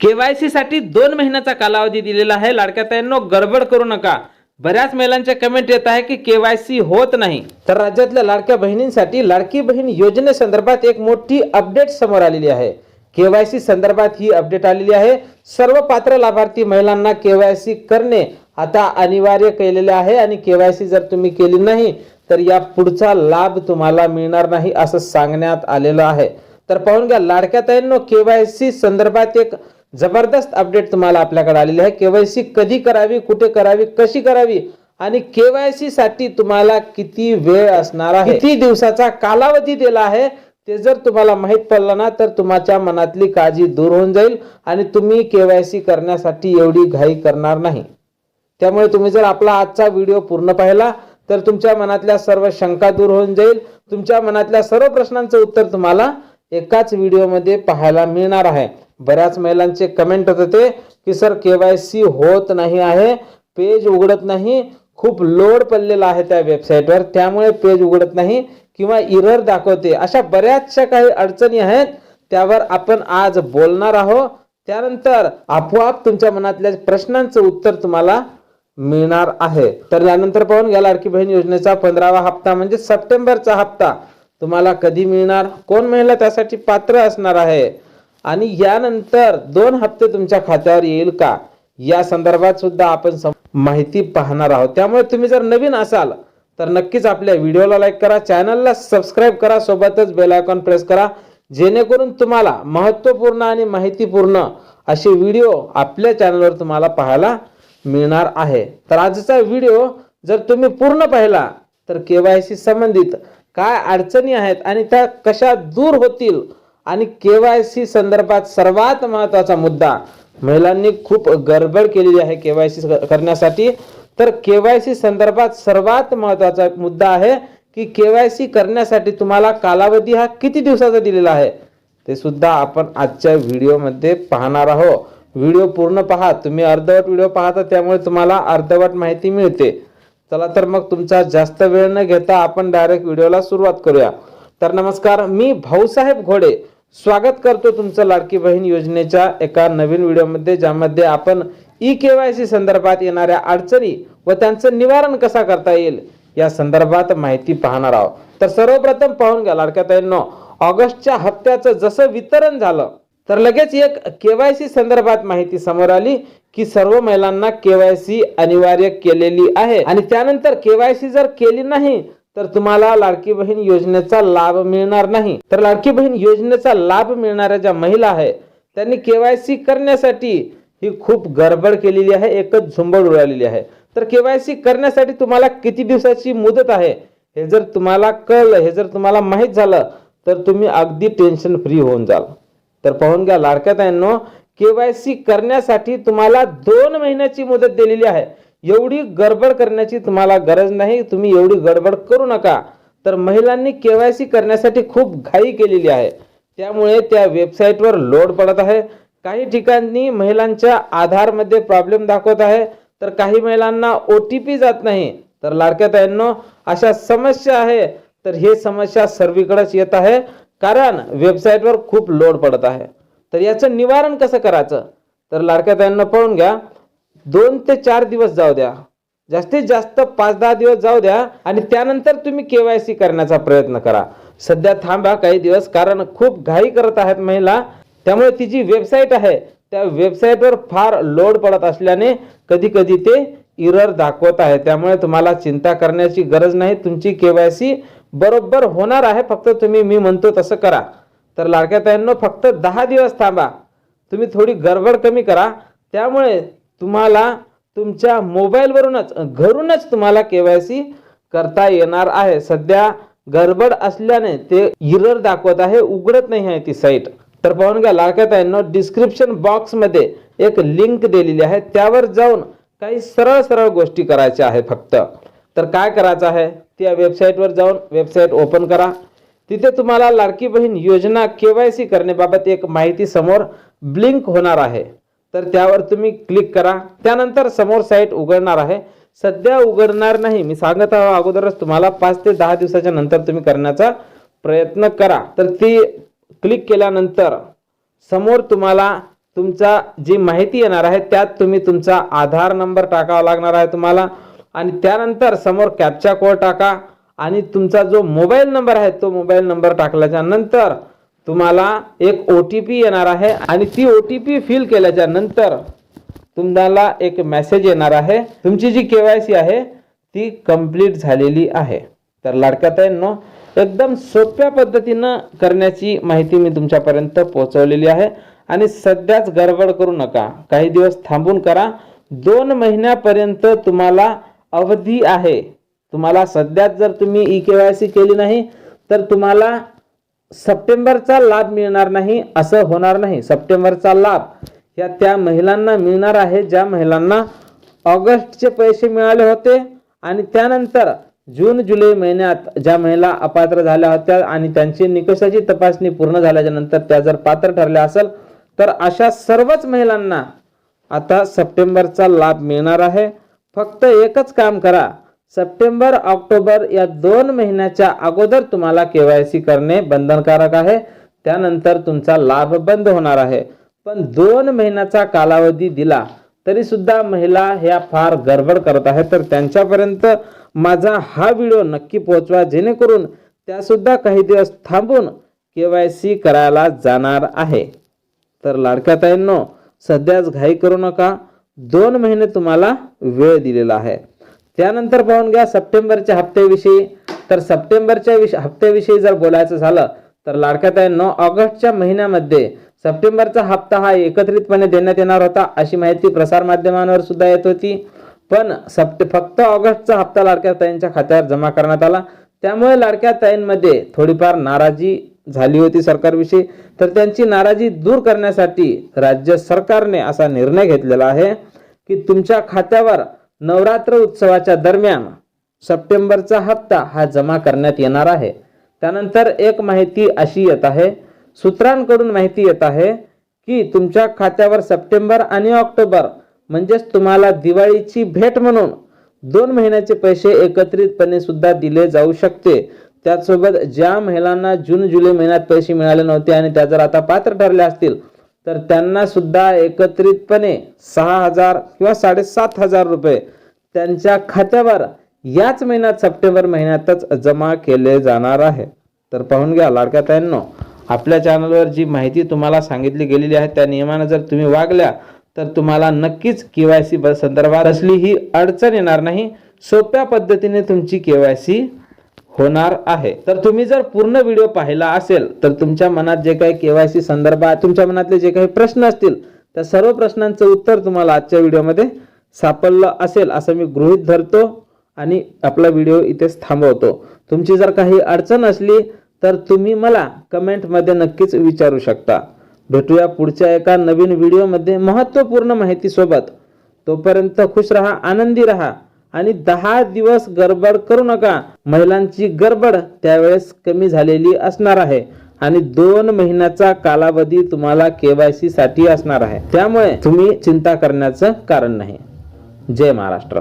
KYC साठी दोन महिन्याचा कालावधी दिलेला आहे. लाडक्या ताईंनो गडबड करू नका. बऱ्याच महिलांच्या कमेंट येत आहे की केवायसी होत नाही. तर राज्यातल्या लाडक्या बहिणींसाठी लाडकी बहीण योजनेसंदर्भात एक मोठी अपडेट समोर आलेली आहे. केवायसी संदर्भात ही अपडेट आलेली आहे. सर्व पात्र लाभार्थी महिलांना केवायसी करणे आता अनिवार्य केलेले आहे आणि केवायसी जर तुम्ही केली नाही तर या पुढचा लाभ तुम्हाला मिळणार नाही असं सांगण्यात आलेलं आहे. तर पाहून घ्या लाडक्या ताईंनो केवायसी संदर्भात एक जबरदस्त अपडेट तुम्हाला आपल्याकडे आलेली आहे. केवायसी कधी करावी कुठे करावी कशी करावी आणि केवायसी साठी तुम्हाला किती वेळ असणार आहे? किती दिवसाचा कालावधी दिला आहे? ते जर तुम्हाला माहीत पडलं ना तर तुमच्या मनातली काळजी दूर होऊन जाईल आणि तुम्ही केवायसी करण्यासाठी एवढी घाई करणार नाही. त्यामुळे तुम्ही जर आपला आजचा व्हिडिओ पूर्ण पाहिला तर तुमच्या मनातल्या सर्व शंका दूर होऊन जाईल. तुमच्या मनातल्या सर्व प्रश्नांचं उत्तर तुम्हाला एकाच व्हिडिओमध्ये पाहायला मिळणार आहे. बऱ्याच महिलांचे कमेंट होत होते की सर केवायसी होत नाही आहे पेज उघडत नाही खूप लोड पडलेला आहे त्या वेबसाईटवर त्यामुळे पेज उघडत नाही किंवा इरर दाखवते. अशा बऱ्याचशा काही अडचणी आहेत त्यावर आपण आज बोलणार आहोत. त्यानंतर आपोआप तुमच्या मनातल्या प्रश्नांचं उत्तर तुम्हाला मिळणार आहे. तर यानंतर पाहून घ्या लाडकी बहीण योजनेचा पंधरावा हप्ता म्हणजे सप्टेंबरचा हप्ता. तुम्हाला कधी मिळणार? कोण महिला त्यासाठी पात्र असणार आहे? आणि यानंतर दोन हप्ते तुमच्या खात्यावर येईल का? या संदर्भात सुद्धा आपण माहिती पाहणार आहोत. त्यामुळे तुम्ही जर नवीन असाल तर नक्कीच आपल्या व्हिडिओला लाईक करा चॅनलला सबस्क्राईब करा सोबतच बेल आयकॉन प्रेस करा जेणेकरून तुम्हाला महत्त्वपूर्ण आणि माहितीपूर्ण असे व्हिडिओ आपल्या चॅनलवर तुम्हाला पाहायला मिळणार आहे. तर आजचा व्हिडिओ जर तुम्ही पूर्ण पाहिला तर केवायसी संबंधित काय अडचणी आहेत आणि त्या कशा दूर होतील? आणि केवायसी संदर्भात सर्वात महत्त्वाचा मुद्दा महिलांनी खूप गडबड केलेली आहे केवायसी करण्यासाठी. तर केवायसी संदर्भात सर्वात महत्त्वाचा मुद्दा आहे की केवायसी करण्यासाठी तुम्हाला कालावधी हा किती दिवसाचा दिलेला आहे? ते सुद्धा आपण आजच्या व्हिडिओमध्ये पाहणार आहोत. व्हिडिओ पूर्ण पहा. तुम्ही अर्धवट व्हिडिओ पाहता त्यामुळे तुम्हाला अर्धवट माहिती मिळते. चला तर मग तुमचा जास्त वेळ न घेता आपण डायरेक्ट व्हिडिओला सुरुवात करूया. तर नमस्कार मी भाऊसाहेब घोडे. स्वागत करतो तुमचं लाडकी बहीण योजनेच्या एका नवीन व्हिडिओमध्ये ज्यामध्ये आपण ई केवायसी संदर्भात येणाऱ्या अडचणी व त्यांचं निवारण कसा करता येईल या संदर्भात माहिती पाहणार आहोत. तर सर्वप्रथम पाहून घ्या लाडक्या ताईंनो. ऑगस्टच्या हप्त्याचं जसं वितरण झालं तर लगेच एक केवायसी संदर्भात माहिती समोर आली की सर्व महिलांना केवायसी अनिवार्य केलेली आहे. आणि त्यानंतर केवायसी जर केली नाही तर तुम्हाला लाडकी बहीण योजनेचा लाभ मिळणार नाही. तर लाडकी बहीण योजनेचा लाभ मिळणाऱ्या ज्या महिला आहे त्यांनी केवायसी करण्यासाठी ही खूप गडबड केलेली आहे एकच झुंबड उडालेली आहे. तर केवायसी करण्यासाठी तुम्हाला किती दिवसाची मुदत आहे हे जर तुम्हाला कळलं हे जर तुम्हाला माहीत झालं तर तुम्ही अगदी टेन्शन फ्री होऊन जाल. तर पाहून घ्या लाडक्या ताईंनो केवायसी करण्यासाठी तुम्हाला दोन महिन्याची मुदत दिलेली आहे. एवढी गडबड करण्याची तुम्हाला गरज नाही तुम्ही एवढी गडबड करू नका. तर महिलांनी केवायसी करण्यासाठी खूप घाई केलेली आहे. त्यामुळे त्या वेबसाईटवर लोड पडत आहे. काही ठिकाणी महिलांच्या आधारमध्ये प्रॉब्लेम दाखवत आहे. तर काही महिलांना ओ टी पी जात नाही. तर लाडक्या ताईंनो अशा समस्या आहे. तर हे समस्या सर्वीकडेच येत आहे. कारण वेबसाईटवर खूप लोड पडत आहे. तर याचं निवारण कसं करायचं? तर लाडक्या ताईंना पळून घ्या. दोन ते चार दिवस जाऊ द्या. जास्तीत जास्त पाच दहा दिवस जाऊ द्या आणि त्यानंतर तुम्ही केवायसी करण्याचा प्रयत्न करा. सध्या थांबा काही दिवस कारण खूप घाई करत आहेत महिला. त्यामुळे ती जी वेबसाईट आहे त्या वेबसाईटवर फार लोड पडत असल्याने कधी कधी ते इरर दाखवत आहे. त्यामुळे तुम्हाला चिंता करण्याची गरज नाही. तुमची केवायसी बरोबर होणार आहे फक्त तुम्ही मी म्हणतो तसं करा. तर लाडक्या ताईंनो फक्त दहा दिवस थांबा. तुम्ही थोडी गडबड कमी करा. त्यामुळे तुम्हाला तुमच्या मोबाईलवरूनच घरूनच तुम्हाला केवायसी करता येणार आहे. सध्या गडबड असल्याने ते इरर दाखवत आहे उघडत नाही आहे ती साईट तर पाहून घ्या लाडक्या डिस्क्रिप्शन बॉक्समध्ये एक लिंक दिलेली आहे. त्यावर जाऊन काही सरळ सरळ गोष्टी करायच्या आहे फक्त. तर काय करायचं आहे? त्या वेबसाईटवर जाऊन वेबसाईट ओपन करा. तिथे तुम्हाला लाडकी बहीण योजना के वाय सी करण्याबाबत एक माहिती समोर ब्लिंक होणार आहे. तर त्यावर तुम्ही क्लिक करा. त्यानंतर समोर साईट उघडणार आहे. सध्या उघडणार नाही. मी सांगत आहो अगोदरच तुम्हाला पाच ते दहा दिवसाच्या नंतर तुम्ही करण्याचा प्रयत्न करा. तर ती क्लिक केल्यानंतर समोर तुम्हाला तुमचा जी माहिती येणार आहे त्यात तुम्ही तुमचा आधार नंबर टाकावा लागणार आहे तुम्हाला. आणि त्यानंतर समोर कॅप्चा कोड टाका. आणि तुमचा जो मोबाईल नंबर आहे तो मोबाईल नंबर टाकल्याच्या नंतर तुम्हाला एक ओ टी पी येणार आहे. आणि ती ओ टी पी फिल केल्याच्यानंतर तुम्हाला एक मेसेज येणार आहे. तुमची जी केवायसी आहे ती कंप्लीट झालेली आहे. तर लाडक्या ताईंनो एकदम सोप्या पद्धतीनं करण्याची माहिती मी तुमच्यापर्यंत पोहोचवलेली आहे. आणि सध्याच गडबड करू नका. काही दिवस थांबून करा. दोन महिन्यापर्यंत तुम्हाला अवधी आहे. तुम्हाला सध्याच जर तुम्ही ई के वाय सी केली नाही तर तुम्हाला सप्टेंबरचा लाभ मिळणार नाही असं होणार नाही. सप्टेंबरचा लाभ या त्या महिलांना मिळणार आहे ज्या महिलांना ऑगस्टचे पैसे मिळाले होते आणि त्यानंतर जून जुलै महिन्यात ज्या महिला अपात्र झाल्या होत्या आणि त्यांची निकषाची तपासणी पूर्ण झाल्याच्यानंतर त्या जर पात्र ठरल्या असेल तर अशा सर्वच महिलांना आता सप्टेंबरचा लाभ मिळणार आहे. फक्त एकच काम करा. सप्टेंबर ऑक्टोबर या दोन महिन्याच्या अगोदर तुम्हाला केवायसी करणे बंधनकारक आहे. त्यानंतर तुमचा लाभ बंद होणार आहे. पण दोन महिन्याचा कालावधी दिला तरी सुद्धा महिला ह्या फार गडबड करत आहेत. तर त्यांच्यापर्यंत माझा हा व्हिडिओ नक्की पोहोचवा जेणेकरून त्यासुद्धा काही दिवस थांबून के वाय सी करायला जाणार आहे. तर लाडक्या ताईंनो सध्याच घाई करू नका. दोन महिने तुम्हाला वेळ दिलेला आहे. त्यानंतर पाहून घ्या सप्टेंबरच्या हप्त्याविषयी. तर सप्टेंबरच्या विष हप्त्याविषयी जर बोलायचं झालं तर लाडक्या ताईंनो ऑगस्टच्या महिन्यामध्ये सप्टेंबरचा हप्ता हा एकत्रितपणे देण्यात येणार होता अशी माहिती प्रसारमाध्यमांवर सुद्धा येत होती. पण सप्टे फक्त ऑगस्टचा हप्ता लाडक्या ताईंच्या खात्यावर जमा करण्यात आला. त्यामुळे लाडक्या ताईंमध्ये थोडीफार नाराजी झाली होती सरकारविषयी तर त्यांची नाराजी दूर करण्यासाठी राज्य सरकारने असा निर्णय घेतलेला आहे की तुमच्या खात्यावर नवरात्र उत्सवाच्या दरम्यान सप्टेंबरचा हप्ता हा जमा करण्यात येणार आहे. त्यानंतर एक माहिती अशी येत आहे सूत्रांकडून माहिती येत आहे की तुमच्या खात्यावर सप्टेंबर आणि ऑक्टोबर म्हणजेच तुम्हाला दिवाळीची भेट म्हणून दोन महिन्याचे पैसे एकत्रितपणे सुद्धा दिले जाऊ शकते. त्याचसोबत ज्या महिलांना जून जुलै महिन्यात पैसे मिळाले नव्हते आणि त्या जर आता पात्र ठरल्या असतील तर त्यांना सुद्धा एकत्रितपणे सहा हजार किंवा साडेसात हजार रुपये त्यांच्या खात्यावर याच महिन्यात सप्टेंबर महिन्यातच जमा केले जाणार आहे. तर पाहून घ्या लाडक्या ताईंनो आपल्या चॅनलवर जी माहिती तुम्हाला सांगितली गेलेली आहे त्या नियमानं जर तुम्ही वागल्या तर तुम्हाला नक्कीच केवायसी संदर्भात असली ही अडचण येणार नाही. सोप्या पद्धतीने तुमची के वाय सी होणार आहे. तर तुम्ही जर पूर्ण व्हिडिओ पाहिला असेल तर तुमच्या मनात जे काही केवायसी संदर्भात तुमच्या मनातले जे काही प्रश्न असतील त्या सर्व प्रश्नांचं उत्तर तुम्हाला आजच्या व्हिडिओमध्ये सापडलं असेल असं मी गृहीत धरतो आणि आपला व्हिडिओ इथेच थांबवतो. तुमची जर काही अडचण असली तर तुम्ही मला कमेंटमध्ये नक्कीच विचारू शकता. भेटूया पुढच्या एका नवीन व्हिडिओमध्ये महत्त्वपूर्ण माहितीसोबत. तोपर्यंत खुश रहा आनंदी रहा. आणि दहा दिवस गडबड करू नका. महिलांची गडबड त्यावेळेस कमी झालेली असणार आहे. आणि दोन महिन्याचा कालावधी तुम्हाला केवायसी साठी असणार आहे. त्यामुळे तुम्ही चिंता करण्याचं कारण नाही. जय महाराष्ट्र.